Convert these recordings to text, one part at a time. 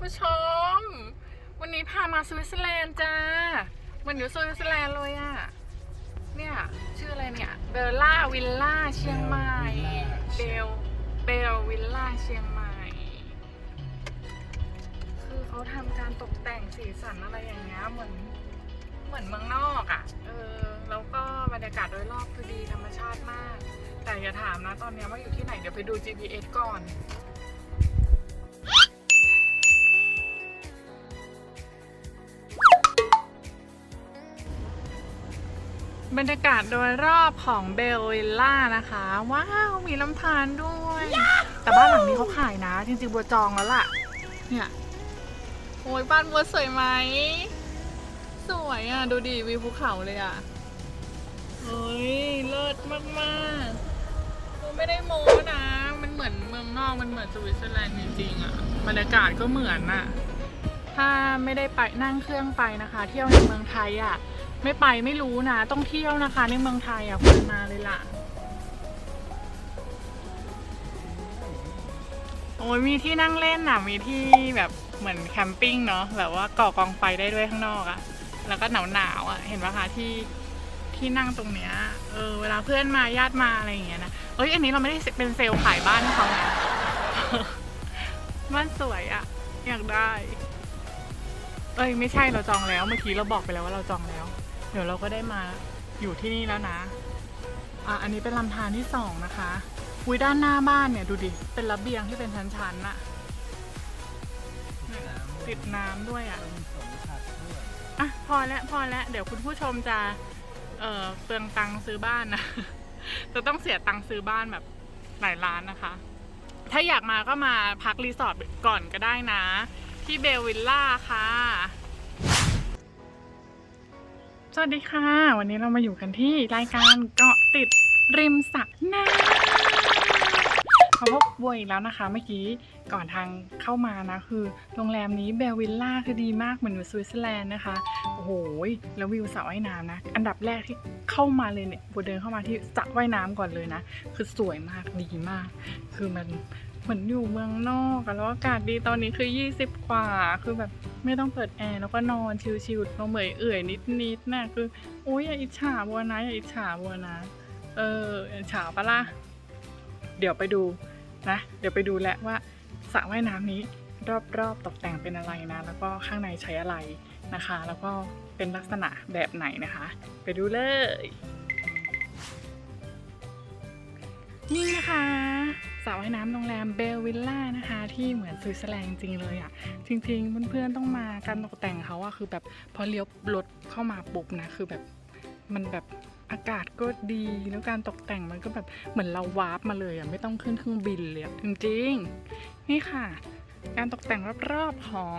ผู้ชม วันนี้พามาสวิตเซอร์แลนด์จ้าเหมันอยู่สวิตเซอร์แลนด์เลยอะเนี่ย ชื่ออะไรเนี่ยเบลล่าวิลล่าเชียงใหม่เบลเบลวิลล่าเชียงใหม่ คือเขาทำการตกแต่งสีสันอะไรอย่างเงี้ยเหมือนเหมือนเมืองนอกอะ่ะ เออ แล้วก็บรรยากาศโดยรอบคือดีธรรมชาติมาก แต่อย่าถามนะตอนเนี้ยว่าอยู่ที่ไหน เดี๋ยวไปดู GPS ก่อน บรรยากาศโดยรอบของเบลวิลล่านะคะ ว้าว มีลำธารด้วย แต่บ้านหลังนี้เขาขายนะ จริงๆ บัวจองแล้วล่ะ เนี่ย โอ้ยบ้านบัวสวยไหม สวยอะ ดูดิวิวภูเขาเลยอะเฮ้ย เลิศมากๆกูไม่ได้โม้นะ มันเหมือนเมืองนอก มันเหมือนสวิตเซอร์แลนด์จริงๆอะ บรรยากาศก็เหมือนอะ ถ้าไม่ได้ไปนั่งเครื่องไปนะคะ เที่ยวในเมืองไทยอะ ไม่ไปไม่รู้นะ ต้องเที่ยวนะคะในเมืองไทยอะควรมาเลยล่ะ โอ้ยมีที่นั่งเล่นอะ มีที่แบบเหมือนแคมปิ้งเนาะแบบว่าก่อกองไฟได้ด้วยข้างนอกอะ แล้วก็หนาวหนาวอะ เห็นปะคะที่ที่นั่งตรงเนี้ย เออ เวลาเพื่อนมาญาติมาอะไรอย่างเงี้ยนะ เอ้ย อันนี้เราไม่ได้เป็นเซลล์ขายบ้านเขานะบ้านสวยอะ อยากได้ เอ้ย ไม่ใช่เราจองแล้ว เมื่อกี้เราบอกไปแล้วว่าเราจองแล้ว ดี๋ยวเราก็ได้มาอยู่ที่นี่แล้วนะอะอันนี้เป็นลำธารที่สองนะคะอุ้ยด้านหน้าบ้านเนี่ยดูดิเป็นระเบียงที่เป็นชั้นๆน่ะเนี่ยติดน้ำด้วยอะอะพอแล้วพอแล้วเดี๋ยวคุณผู้ชมจะ เอ่อเปลืองตังค์ซื้อบ้านนะ จะต้องเสียตังค์ซื้อบ้านแบบหลายล้านนะคะ ถ้าอยากมาก็มาพักรีสอร์ทก่อนก็ได้นะ ที่เบลวิลล่าค่ะ สวัสดีค่ะ วันนี้เรามาอยู่กันที่รายการเกาะติดริมสระน้ำเขาพบบัวอีกแล้วนะคะ เมื่อกี้ก่อนทางเข้ามานะคือ โรงแรมนี้เบลวิลล่าคือดีมากเหมือนอยู่สวิตเซอร์แลนด์นะคะ โอ้โหแล้ววิวสระว่ายน้ำนะ อันดับแรกที่เข้ามาเลยเนี่ยบัวเดินเข้ามาที่สระว่ายน้ำก่อนเลยนะ คือสวยมากดีมาก คือมัน เหมือนอยู่เมืองนอกอะแล้วอากาศดีตอนนี้คือ 20 กว่า คือแบบไม่ต้องเปิดแอร์แล้วก็นอนชิลๆเราเหมยเอื่อยนิดๆนะคือโอ้ยอย่าอิจฉาบัวนะอย่าอิจฉาบัวนะ เอออิจฉาปะล่ะเดี๋ยวไปดูนะ เดี๋ยวไปดูแหละว่าสระว่ายน้ำนี้รอบๆตกแต่งเป็นอะไรนะ แล้วก็ข้างในใช้อะไรนะคะ แล้วก็เป็นลักษณะแบบไหนนะคะ ไปดูเลย ระว่ายน้ำโรงแรมเบลวิลล่านะคะ ที่เหมือนสวิตเซอร์แลนด์จริงเลยอะ่ะ จริงๆเพื่อนๆต้องมาการตกแต่งเขาอะคือแบบพอเลี้ยวรถเข้ามาปุ๊บนะคือแบบมันแบบอากาศก็ดีแล้วการตกแต่งมันก็แบบเหมือนเราวาร์ปมาเลยอะ่ะไม่ต้องขึ้นเครื่องบินเลยจริงๆ นี่ค่ะ การตกแต่งรอบๆของ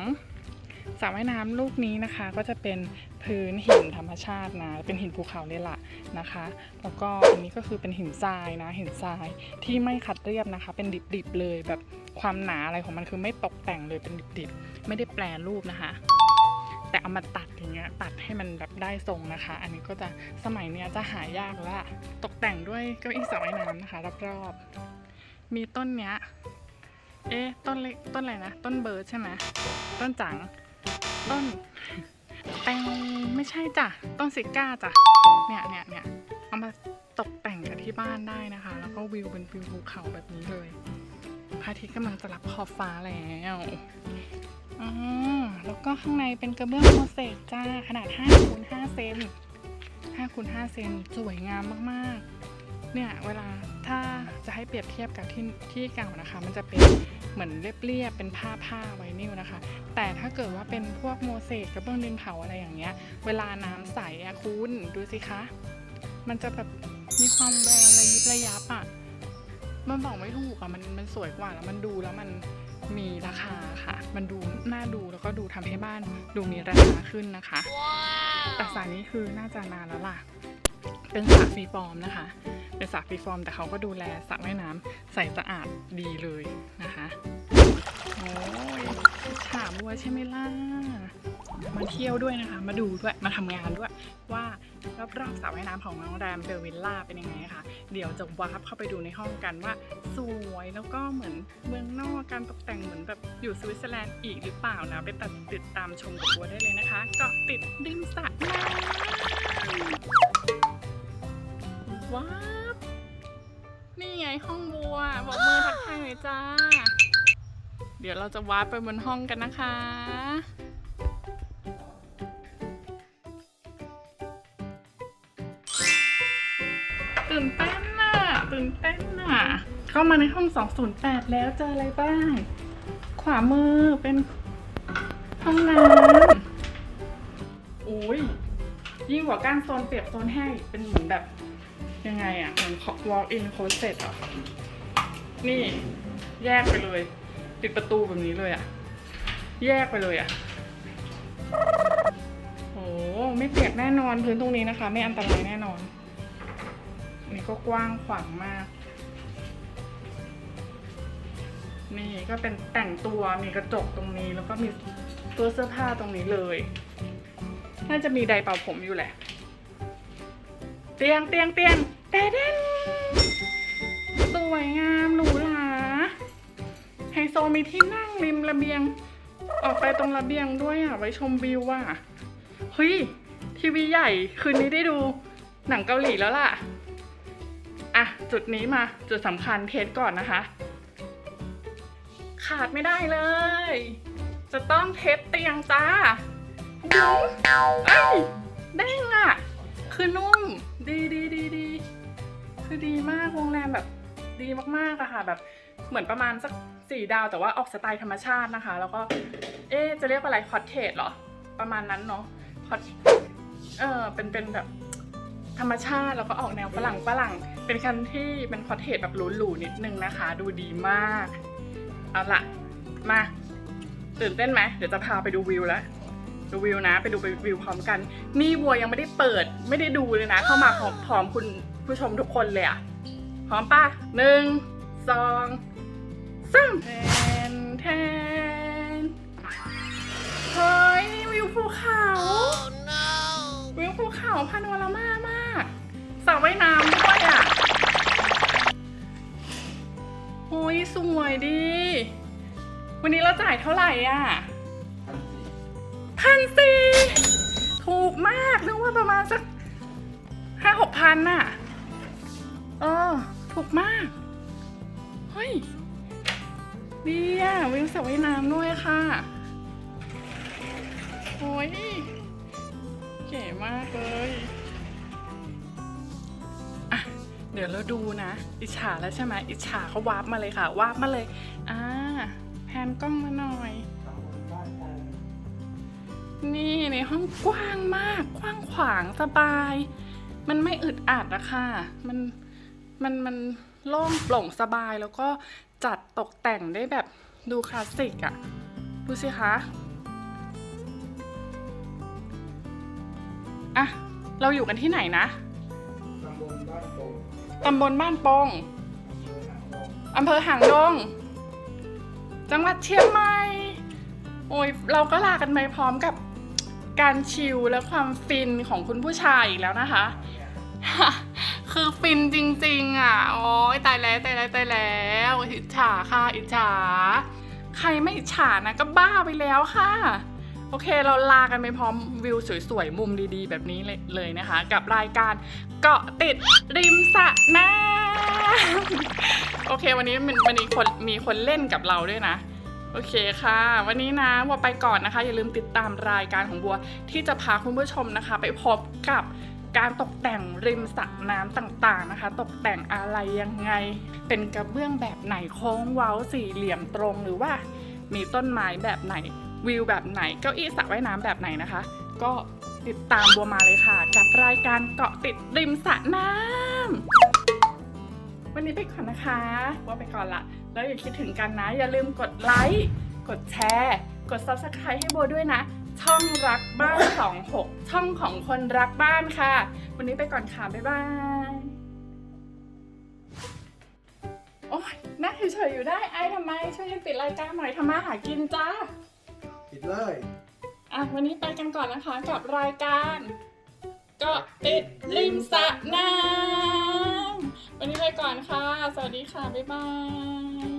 สระว่ายน้ำลูกนี้นะคะก็จะเป็น พื้นหินธรรมชาตินะ เป็นหินภูเขาเลยล่ะนะคะ แล้วก็อันนี้ก็คือเป็นหินทรายนะ หินทรายที่ไม่ขัดเรียบนะคะ เป็นดิบๆเลยแบบความหนาอะไรของมันคือไม่ตกแต่งเลยเป็นดิบๆ ไม่ได้แปลรูปนะคะ แต่เอามาตัดอย่างเงี้ยตัดให้มันแบบได้ทรงนะคะ อันนี้ก็จะสมัยเนี้ยจะหายากแล้วตกแต่งด้วยเก้าอี้สระว่ายน้ำนะคะรอบๆมีต้นเนี้ยเอ๊ะต้นเล็กต้นอะไรนะ ต้นเบิร์ดใช่ไหมต้นจังต้น แตงไม่ใช่จ้ะ ต้นซิก้าจ้ะ เนี่ยเนี่ยเนี่ยเอามาตกแต่งกับที่บ้านได้นะคะ แล้วก็วิวเป็นวิวภูเขาแบบนี้เลยพระอาทิตย์กำลังจะรับขอบฟ้าแล้วอ๋อแล้วก็ข้างในเป็นกระเบื้องโมเสกจ้า ขนาด5คูณ5เซน5คูณ5เซนสวยงามมากๆ เนี่ยเวลาถ้าจะให้เปรียบเทียบกับที่ที่เก่านะคะ มันจะเป็น เหมือนเรียบๆเป็นผ้าผ้าไวนิลนะคะ แต่ถ้าเกิดว่าเป็นพวกโมเสกกระเบื้องดินเผาอะไรอย่างเงี้ย เวลาน้ำใสอะคุณดูสิคะ มันจะแบบมีความแววระยิบระยับอะมันบอกไม่ถูกอะมันมันสวยกว่าแล้วมันดูแล้วมันมีราคาค่ะ มันดูน่าดูแล้วก็ดูทำให้บ้านดูมีราคาขึ้นนะคะแต่สระนี้คือน่าจะนานแล้วล่ะ เป็นสระฟรีฟอร์มนะคะ เป็นสระฟรีฟอร์ม แต่เขาก็ดูแลสระว่ายน้ำใสสะอาดดีเลยนะคะโอ้ยฉาบัวใช่ไหมล่ะมาเที่ยวด้วยนะคะ มาดูด้วย มาทำงานด้วย ว่ารอบๆสระว่ายน้ำของโรงแรมเบลวิลล่าเป็นยังไงคะ เดี๋ยวจะวาร์ปเข้าไปดูในห้องกันว่า สวยแล้วก็เหมือนเมืองนอกการตกแต่งเหมือนแบบอยู่สวิตเซอร์แลนด์อีกหรือเปล่านะไปตัดติดตามชมกับบัวได้เลยนะคะ เกาะติดริมสระน้ำว้าว นี่ไงห้องบัวบอกมือทักทายหน่อยจ้า เดี๋ยวเราจะวาร์ปไปบนห้องกันนะคะ ตื่นเต้นน่ะ ตื่นเต้นน่ะ เข้ามาในห้อง 208 แล้วเจออะไรบ้าง ขวามือเป็นห้องน้ำอุ้ยยิ่งกว่าก้านโซนเปียกโซนแห้งเป็นเหมือนแบบ ยังไงอะเหมือน walk in closet อะ นี่แยกไปเลย ปิดประตูแบบนี้เลยอะแยกไปเลยอะโอ้ไม่เปียกแน่นอนพื้นตรงนี้นะคะ ไม่อันตรายแน่นอน นี่ก็กว้างขวางมาก นี่ก็เป็นแต่งตัวมีกระจกตรงนี้แล้วก็มีตัวเสื้อผ้าตรงนี้เลย น่าจะมีไดร์เป่าผมอยู่แหละ เตียงเตียงเตียงแต่เด่นสวยงามหรูหราไฮโซมีที่นั่งริมระเบียง ออกไปตรงระเบียงด้วยอะ ไว้ชมวิวว่ะเฮ้ย ทีวีใหญ่ คืนนี้ได้ดูหนังเกาหลีแล้วล่ะ อะ จุดนี้มาจุดสำคัญเทสก่อนนะคะ ขาดไม่ได้เลย จะต้องเทสเตียงจ้าเอ้ยเด้งอะ คือนุ่ม ดีดีดีดีคือดีมากโรงแรมแบบดีมากๆอะค่ะ แบบเหมือนประมาณสักสี่ดาวแต่ว่าออกสไตล์ธรรมชาตินะคะ แล้วก็ เอ๊จะเรียกว่าอะไรคอตเทจเหรอ ประมาณนั้นเนาะคอตเออเป็นเป็นแบบธรรมชาติแล้วก็ออกแนวฝรั่งฝรั่ง เป็นคันที่เป็นคอตเทจแบบหรูๆนิดนึงนะคะ ดูดีมาก เอาละมาตื่นเต้นไหมเดี๋ยวจะพาไปดูวิวแล้ว ดูวิวนะ ไปดูไปวิวพร้อมกัน นี่บัวยังไม่ได้เปิด ไม่ได้ดูเลยนะ เข้ามาพร้อมพร้อมคุณผู้ชมทุกคนเลยอะพร้อมป่ะหนึ่งสองสามแทนแทนเฮ้ยวิวภูเขา วิวภูเขาพาโนรามามากสระว่ายน้ำด้วยอะโอ้ยสวยดี วันนี้เราจ่ายเท่าไหร่อะ พันสี่ถูกมากนึกว่าประมาณสักห้าหกพันน่ะ เออ ถูกมาก เฮ้ย ดีอะวิวสระว่ายน้ำด้วยค่ะ โอ้ยเก๋มากเลยอะเดี๋ยวเราดูนะ อิจฉาแล้วใช่ไหมอิจฉาเขาวาร์ปมาเลยค่ะ วาร์ปมาเลย อ่าแพนกล้องมาหน่อย นี่ในห้องกว้างมากกว้างขวางสบาย มันไม่อึดอัดอะค่ะ มันมันมันโล่งโปร่งสบายแล้วก็จัดตกแต่งได้แบบดูคลาสสิกอะดูสิคะอะเราอยู่กันที่ไหนนะตำบลบ้านโป่งตำบลบ้านโปงอำเภอหางดงอำเภอหางดง จังหวัดเชียงใหม่ โอ้ย เราก็ลากันไปพร้อมกับ การชิลและความฟินของคุณผู้ชายอีกแล้วนะคะ คือฟินจริงๆอะโอ้ยตายแล้วตายแล้วตายแล้วอิจฉาค่ะอิจฉาใครไม่อิจฉานะก็บ้าไปแล้วค่ะโอเค เราลากันไปพร้อมวิวสวยๆ มุมดีๆ แบบนี้เลยเลยนะคะ กับรายการเกาะติดริมสระน้ำโอเค วันนี้มันวันนี้คนมีคนเล่นกับเราด้วยนะ โอเคค่ะ วันนี้นะบัวไปก่อนนะคะ อย่าลืมติดตามรายการของบัวที่จะพาคุณผู้ชมนะคะ ไปพบกับการตกแต่งริมสระน้ำต่างๆนะคะ ตกแต่งอะไรยังไง เป็นกระเบื้องแบบไหนโค้งเว้าสี่เหลี่ยมตรงหรือว่า มีต้นไม้แบบไหนวิวแบบไหนเก้าอี้สระว่ายน้ำแบบไหนนะคะ ก็ติดตามบัวมาเลยค่ะ กับรายการเกาะติดริมสระน้ำวันนี้ไปก่อนนะคะบัวไปก่อนละ แล้วอย่าคิดถึงกันนะ อย่าลืมกดไลค์ กดแชร์ กด subscribe ให้บัวด้วยนะ ช่องรักบ้าน 26 ช่องของคนรักบ้านค่ะ วันนี้ไปก่อนค่ะ บ๊ายบาย โอ้ยนั่งเฉยๆอยู่ได้ ไอ้ทำไม ช่วยกันปิดรายการหน่อยทำมาหากินจ้า ปิดเลย อะ วันนี้ไปกันก่อนนะคะกับรายการ เกาะติดริมสระน้ำ วันนี้ไปก่อนค่ะ สวัสดีค่ะ บ๊ายบาย